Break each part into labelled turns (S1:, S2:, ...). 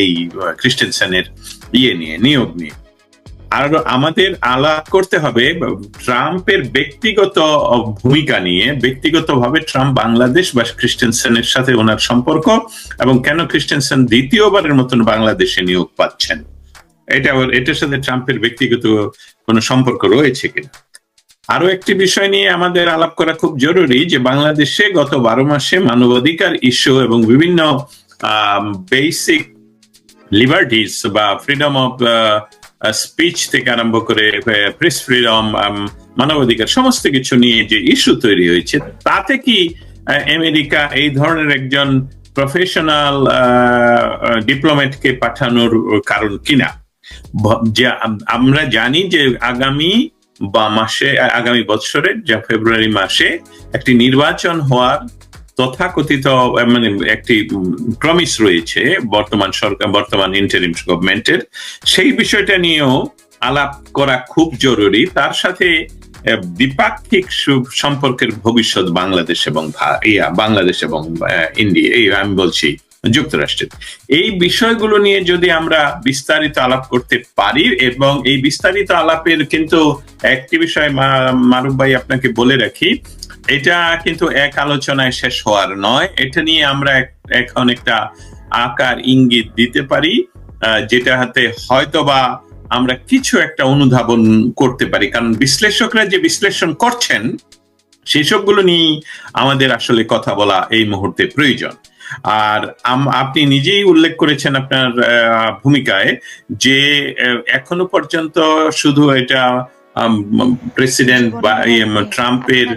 S1: এই ক্রিস্টেনসেনের ইয়ে নিয়ে, নিয়োগ নিয়ে। আর আমাদের আলাপ করতে হবে ট্রাম্পের ব্যক্তিগত ভূমিকা নিয়ে, ব্যক্তিগতভাবে ট্রাম্প বাংলাদেশ বা ক্রিস্টেনসেনের সাথে ওনার সম্পর্ক, এবং কেন ক্রিস্টেনসেন দ্বিতীয়বারের মতন বাংলাদেশে নিয়োগ পাচ্ছেন। এটা এটার সাথে ট্রাম্পের ব্যক্তিগত কোনো সম্পর্ক রয়েছে কিনা। আরও একটি বিষয় নিয়ে আমাদের আলাপ করা খুব জরুরি যে বাংলাদেশে গত বারো মাসে মানবাধিকার ইস্যু এবং বিভিন্ন বেসিক লিবার্টিস বা ফ্রিডম অফ স্পিচ থেকে আরম্ভ করে প্রেস ফ্রিডম মানবাধিকার, সমস্ত কিছু নিয়ে যে ইস্যু তৈরি হয়েছে, তাতে কি আমেরিকা এই ধরনের একজন প্রফেশনাল ডিপ্লোম্যাটকে পাঠানোর কারণ কিনা? আমরা জানি যে আগামী বা মাসে, আগামী বছরের, যা ফেব্রুয়ারি মাসে একটি নির্বাচন হওয়ার তথাকথিত মানে একটি প্রমিস রয়েছে বর্তমান সরকার, বর্তমান ইন্টারিম গভর্নমেন্টের সেই বিষয়টা নিয়েও আলাপ করা খুব জরুরি। তার সাথে দ্বিপাক্ষিক সম্পর্কের ভবিষ্যৎ বাংলাদেশ এবং ইয়া, বাংলাদেশ এবং ইন্ডিয়া, এই আমি বলছি যুক্তরাষ্ট্রের। এই বিষয়গুলো নিয়ে যদি আমরা বিস্তারিত আলাপ করতে পারি এবং এই বিস্তারিত আলাপের কিন্তু একটি বিষয় মারুফ ভাই আপনাকে বলে রাখি এটা কিন্তু এক আলোচনায় শেষ হওয়ার নয়। এটা নিয়ে আমরা এখন একটা আকার ইঙ্গিত দিতে পারি যেটা হাতে হয়তোবা আমরা কিছু একটা অনুধাবন করতে পারি। কারণ বিশ্লেষকরা যে বিশ্লেষণ করছেন, সেসবগুলো নিয়ে আমাদের আসলে কথা বলা এই মুহূর্তে প্রয়োজন। আর আপনি নিজেই উল্লেখ করেছেন আপনার ভূমিকায় যে এখনও পর্যন্ত শুধু এটা প্রেসিডেন্ট বা ট্রাম্পের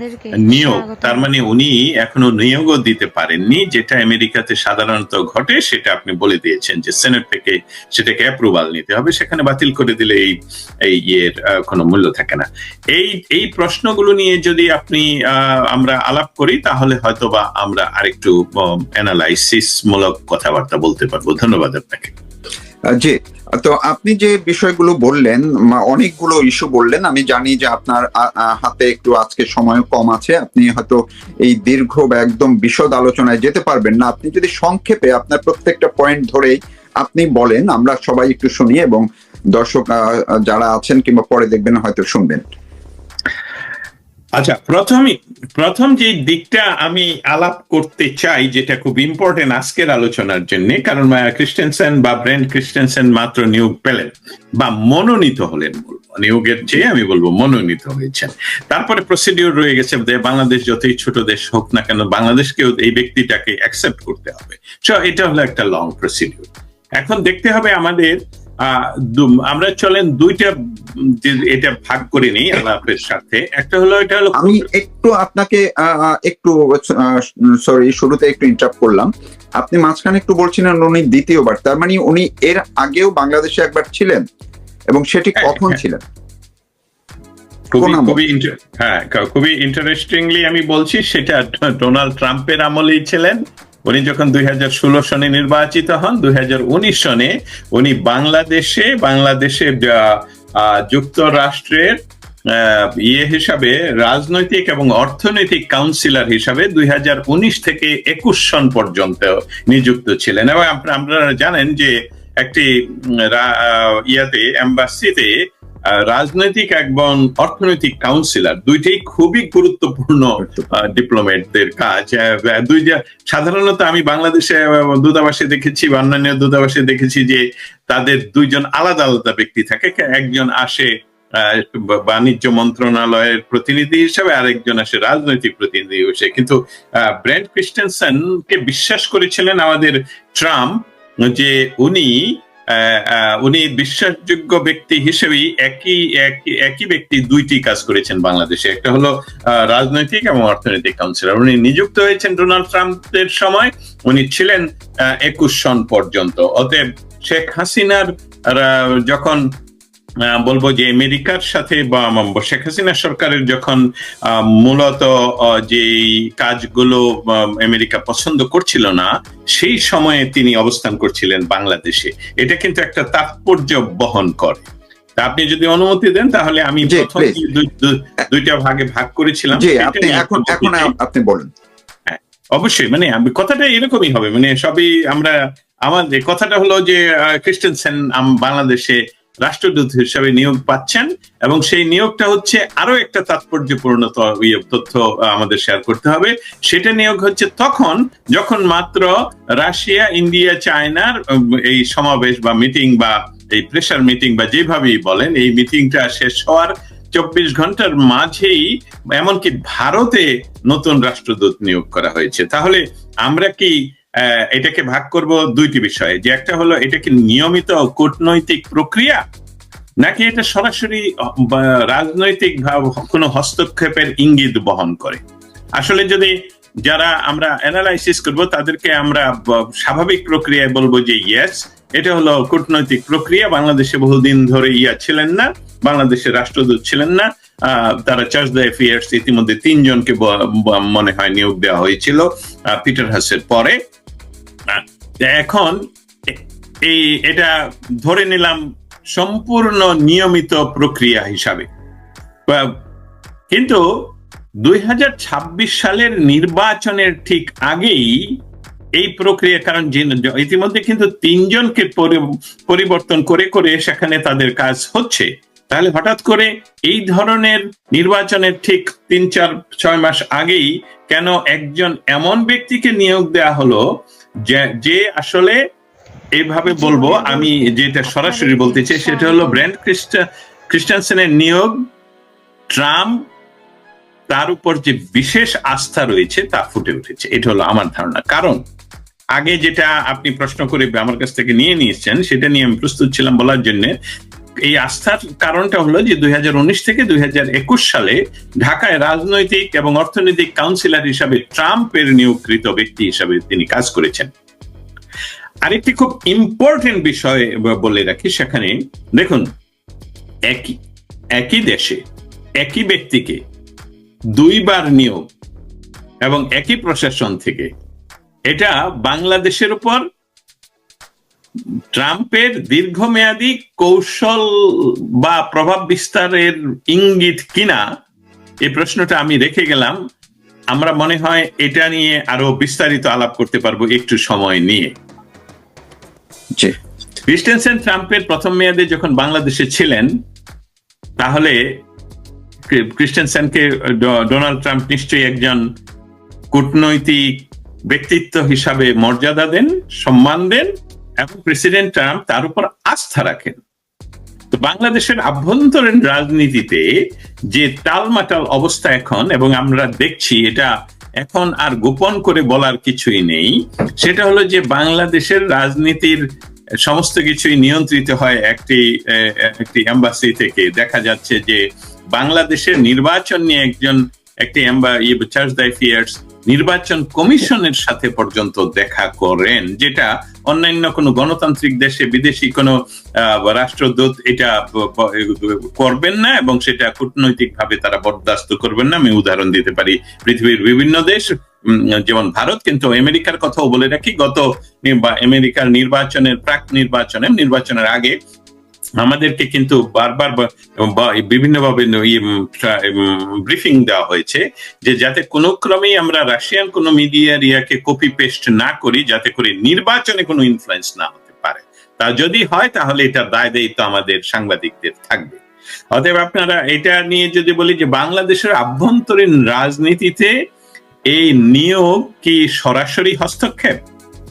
S1: নিয়োগ তার মানে উনি এখনও নিয়োগও দিতে পারেননি যেটা আমেরিকাতে সাধারণত ঘটে সেটা আপনি বলে দিয়েছেন যে সেনেট থেকে সেটাকে অ্যাপ্রুভাল নিতে হবে সেখানে বাতিল করে দিলে এই এই ইয়ের কোনো মূল্য থাকে না। এই এই প্রশ্নগুলো নিয়ে যদি আপনি আমরা আলাপ করি তাহলে হয়তোবা আমরা আরেকটু অ্যানালাইসিস মূলক কথাবার্তা বলতে পারব। ধন্যবাদ আপনাকে।
S2: জি। তো আপনি যে বিষয়গুলো বললেন অনেকগুলো ইস্যু বললেন, আমি জানি যে আপনার হাতে একটু আজকে সময় কম আছে, আপনি হয়তো এই দীর্ঘ বা একদম বিশদ আলোচনায় যেতে পারবেন না। আপনি যদি সংক্ষেপে আপনার প্রত্যেকটা পয়েন্ট ধরেই আপনি বলেন, আমরা সবাই একটু শুনি এবং দর্শক যারা আছেন কিংবা পরে দেখবেন হয়তো শুনবেন।
S1: আচ্ছা প্রথমে, প্রথম যে দিকটা আমি আলাপ করতে চাই, যেটা খুব ইম্পর্টেন্ট আজকের আলোচনার জন্য, কারণ ক্রিস্টেনসেন বা ব্র্যান্ড ক্রিস্টেনসেন মাত্র নিয়োগ পেলেন, বা মনোনীত হলেন নিয়োগের চেয়ে আমি বলব মনোনীত হয়েছেন। তারপরে প্রসিডিওর রয়ে গেছে বাংলাদেশ যতই ছোট দেশ হোক না কেন, বাংলাদেশকেও এই ব্যক্তিটাকে অ্যাকসেপ্ট করতে হবে। চ এটা হলো একটা লং প্রসিডিওর এখন দেখতে হবে আমাদের আমরা চলেন দুইটা এটা ভাগ করে নিই আলাপের সাথে। একটা হলো এটা হলো
S2: আমি একটু আপনাকে একটু সরি শুরুতে একটু ইন্টারাপ্ট করলাম। আপনি মাঝখানে একটু বলছিলেন উনি দ্বিতীয়বার তার মানে উনি এর আগেও বাংলাদেশে একবার ছিলেন এবং সেটি
S1: হ্যাঁ,
S2: কখন
S1: হ্যাঁ।
S2: ছিলেন?
S1: খুবই হ্যাঁ খুবই ইন্টারেস্টিংলি আমি বলছি সেটা ডোনাল্ড ট্রাম্পের আমলেই ছিলেন। উনি যখন দুই সনে নির্বাচিত হন, দুই সনে উনি বাংলাদেশে বাংলাদেশে যুক্তরাষ্ট্রের ইয়ে হিসাবে রাজনৈতিক এবং অর্থনৈতিক কাউন্সিলর হিসাবে দুই হাজার উনিশ থেকে একুশ সন পর্যন্ত নিযুক্ত ছিলেন। এবং আপনারা জানেন যে একটি ইয়াতে, এম্বাসিতে রাজনৈতিক এবং অর্থনৈতিক কাউন্সিলর দুইটাই খুবই গুরুত্বপূর্ণ ডিপ্লোমেটদের কাজ। দুই সাধারণত আমি বাংলাদেশে দূতাবাসে দেখেছি বা অন্যান্য দূতাবাসে দেখেছি যে তাদের দুইজন আলাদা আলাদা ব্যক্তি থাকে। একজন আসে বাণিজ্য মন্ত্রণালয়ের প্রতিনিধি হিসেবে আরেকজন আসে রাজনৈতিক প্রতিনিধি হিসেবে। কিন্তু ব্র্যান্ড ক্রিস্টেনসন কে বিশ্বাস করেছিলেন আমাদের ট্রাম্প যে উনি উনি বিশ্বাসযোগ্য ব্যক্তি হিসেবেই একই একই ব্যক্তি দুইটি কাজ করেছেন বাংলাদেশে। একটা হলো রাজনৈতিক এবং অর্থনৈতিক কাউন্সিলর উনি নিযুক্ত হয়েছেন ডোনাল্ড ট্রাম্পের সময়। উনি ছিলেন একুশ সন পর্যন্ত। অতএব শেখ হাসিনার যখন বলব যে আমেরিকার সাথে বা শেখ হাসিনা সরকারের যখন মূলত যে কাজগুলো আমেরিকা পছন্দ করছিল না সেই সময়ে তিনি অবস্থান করছিলেন বাংলাদেশে। এটা কিন্তু একটা তাৎপর্য বহন করে। আপনি যদি অনুমতি দেন তাহলে আমি প্রথম দুইটা ভাগে ভাগ করেছিলাম।
S2: এখন এখন আপনি বলেন।
S1: অবশ্যই মানে আমি কথাটা এরকমই হবে মানে সবই আমরা আমাদের কথাটা হলো যে খ্রিস্টেনসেন বাংলাদেশে রাষ্ট্রদূত হিসাবে নিয়োগ পাচ্ছেন এবং সেই নিয়োগটা হচ্ছে আরও একটা তাৎপর্যপূর্ণ ইয়ে তথ্য আমাদের শেয়ার করতে হবে। সেটা নিয়োগ হচ্ছে তখন যখন মাত্র রাশিয়া, ইন্ডিয়া চায়নার এই সমাবেশ বা মিটিং বা এই প্রেশার মিটিং বা যেভাবেই বলেন, এই মিটিংটা শেষ হওয়ার চব্বিশ ঘণ্টার মাঝেই এমনকি ভারতে নতুন রাষ্ট্রদূত নিয়োগ করা হয়েছে। তাহলে আমরা কি এটাকে ভাগ করব দুইটি বিষয়ে। যে একটা হলো, এটা কি নিয়মিত কূটনৈতিক প্রক্রিয়া? নাকি এটা সরাসরি রাজনৈতিক ভাব- কোনো হস্তক্ষেপের ইঙ্গিত বহন করে? আসলে যদি যারা আমরা অ্যানালাইসিস করব, তাদেরকে আমরা স্বাভাবিক প্রক্রিয়ায় বলব যে ইয়েস এটা হলো কূটনৈতিক প্রক্রিয়া। বাংলাদেশে বহুদিন ধরে ইয়া ছিলেন না, বাংলাদেশের রাষ্ট্রদূত ছিলেন না তারা চার্জ দ্য অ্যাফেয়ার্স ইতিমধ্যে তিনজনকে মনে হয় নিয়োগ দেওয়া হয়েছিল পিটার হাসের পরে। এখন এই, এটা ধরে নিলাম সম্পূর্ণ নিয়মিত প্রক্রিয়া হিসাবে। কিন্তু দুই হাজার ছাব্বিশ সালের নির্বাচনের ঠিক আগেই এই প্রক্রিয়া, কারণ ইতিমধ্যে কিন্তু তিনজনকে পরিবর্তন করে করে সেখানে তাদের কাজ হচ্ছে। তাহলে হঠাৎ করে এই ধরনের নির্বাচনের ঠিক তিন, চার, ছয় মাস আগেই কেন একজন এমন ব্যক্তিকে নিয়োগ দেয়া হলো যে আসলে এইভাবে বলব, আমি যেটা সরাসরি বলতে চাই সেটা হলো ব্র্যান্ড খ্রিস্টা খ্রিস্টানসেনের নিয়োগ, ট্রাম্প, তার উপর যে বিশেষ আস্থা রয়েছে তা ফুটে উঠেছে। এটা হলো আমার ধারণা। কারণ আগে যেটা আপনি প্রশ্ন করে আমার কাছ থেকে নিয়ে নিয়েছেন, সেটা নিয়ে আমি প্রস্তুত ছিলাম বলার জন্য। এই আস্থার কারণটা হলো যে দুই হাজার উনিশ থেকে দুই হাজার একুশ সালে ঢাকায় রাজনৈতিক এবং অর্থনৈতিক কাউন্সিলর হিসাবে ট্রাম্পের নিয়োগকৃত ব্যক্তি হিসাবে তিনি কাজ করেছেন। আরেকটি খুব ইম্পর্টেন্ট বিষয় বলে রাখি সেখানে, দেখুন, একই একই দেশে একই ব্যক্তিকে দুইবার নিয়োগ এবং একই প্রশাসন থেকে, এটা বাংলাদেশের উপর ট্রাম্পের দীর্ঘমেয়াদী কৌশল বা প্রভাব বিস্তারের ইঙ্গিত কিনা এই প্রশ্নটা আমি রেখে গেলাম। আমরা মনে হয় এটা নিয়ে আরও বিস্তারিত আলাপ করতে পারব একটু সময় নিয়ে। ক্রিস্টেনসেন ট্রাম্পের প্রথম মেয়াদে যখন বাংলাদেশে ছিলেন তাহলে ক্রি- ক্রিস্টেনসেনকে ডোনাল্ড ট্রাম্প নিশ্চয়ই একজন কূটনৈতিক ব্যক্তিত্ব হিসাবে মর্যাদা দেন সম্মান দেন এবং প্রেসিডেন্ট ট্রাম্প তার উপর আস্থা রাখেন। তো বাংলাদেশের আভ্যন্তরীণ রাজনীতিতে যে টালমাটাল অবস্থা এখন এবং আমরা দেখছি এটা এখন আর গোপন করে বলার কিছুই নেই, সেটা হলো যে বাংলাদেশের রাজনীতির সমস্ত কিছুই নিয়ন্ত্রিত হয় একটি একটি এম্বাসি থেকে। দেখা যাচ্ছে যে বাংলাদেশের নির্বাচন নিয়ে একজন, একটি চার্জ দ্য অ্যাফেয়ার্স নির্বাচন কমিশনের সাথে পর্যন্ত দেখা করেন, যেটা অন্যান্য কোনো গণতান্ত্রিক দেশে বিদেশি কোনো রাষ্ট্রদূত এটা করবেন না এবং সেটা কূটনৈতিক ভাবে তারা বরদাস্ত করবেন না। আমি উদাহরণ দিতে পারি, পৃথিবীর বিভিন্ন দেশ যেমন ভারত, কিন্তু আমেরিকার কথাও বলে রাখি, গত আমেরিকার নির্বাচনের প্রাক নির্বাচনে নির্বাচনের আগে আমাদেরকে কিন্তু বারবার বিভিন্নভাবে ব্রিফিং দেওয়া হয়েছে যে যাতে কোনো ক্রমেই আমরা রাশিয়ান কোনো মিডিয়া রিয়াকে কপি পেস্ট না করি, যাতে করে নির্বাচনে কোনো ইনফ্লুয়েন্স না হতে পারে। তা যদি হয়, তাহলে এটা দায় দায়িত্ব আমাদের সাংবাদিকদের থাকবে। অতএব আপনারা এটা নিয়ে যদি বলি যে বাংলাদেশের আভ্যন্তরীণ রাজনীতিতে এই নিয়োগ কি সরাসরি হস্তক্ষেপ?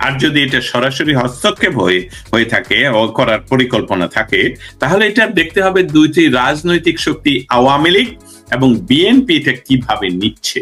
S1: আর যদি এটা সরাসরি হস্তক্ষেপ হয়ে হয়ে থাকে ও করার পরিকল্পনা থাকে, তাহলে এটা দেখতে হবে দুইটি রাজনৈতিক শক্তি আওয়ামী লীগ এবং বিএনপি এটা কীভাবে নিচ্ছে।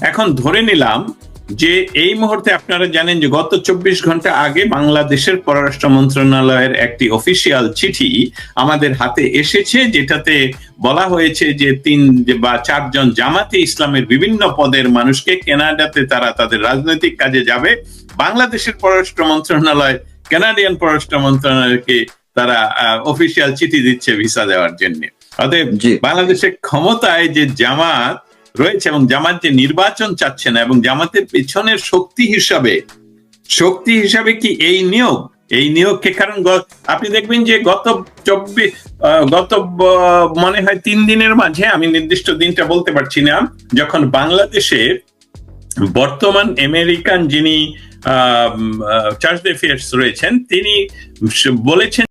S1: এখন ধরে নিলাম যে এই মুহূর্তে আপনারা জানেন যে গত চব্বিশ ঘণ্টা আগে বাংলাদেশের পররাষ্ট্র মন্ত্রণালয়ের একটি অফিসিয়াল চিঠি আমাদের হাতে এসেছে যেটাতে বলা হয়েছে যে তিন বা চারজন জামাতে ইসলামের বিভিন্ন পদের মানুষকে কেনাডাতে তারা তাদের রাজনৈতিক কাজে যাবে। বাংলাদেশের পররাষ্ট্র মন্ত্রণালয় কানাডিয়ান পররাষ্ট্র মন্ত্রণালয়কে তারা অফিসিয়াল চিঠি দিচ্ছে ভিসা দেওয়ার জন্য। অতএব বাংলাদেশের ক্ষমতায় যে জামাত রয়েছে এবং জামাত নির্বাচন চাচ্ছে না এবং জামাতের পেছনের শক্তি হিসাবে শক্তি হিসাবে কি এই নিয়োগ? এই নিয়োগকে কারণ আপনি দেখবেন যে গত চব্বিশ গত মনে হয় তিন দিনের মাঝে, আমি নির্দিষ্ট দিনটা বলতে পারছি না, যখন বাংলাদেশের বর্তমান আমেরিকান যিনি চার্জ রয়েছেন, তিনি বলেছেন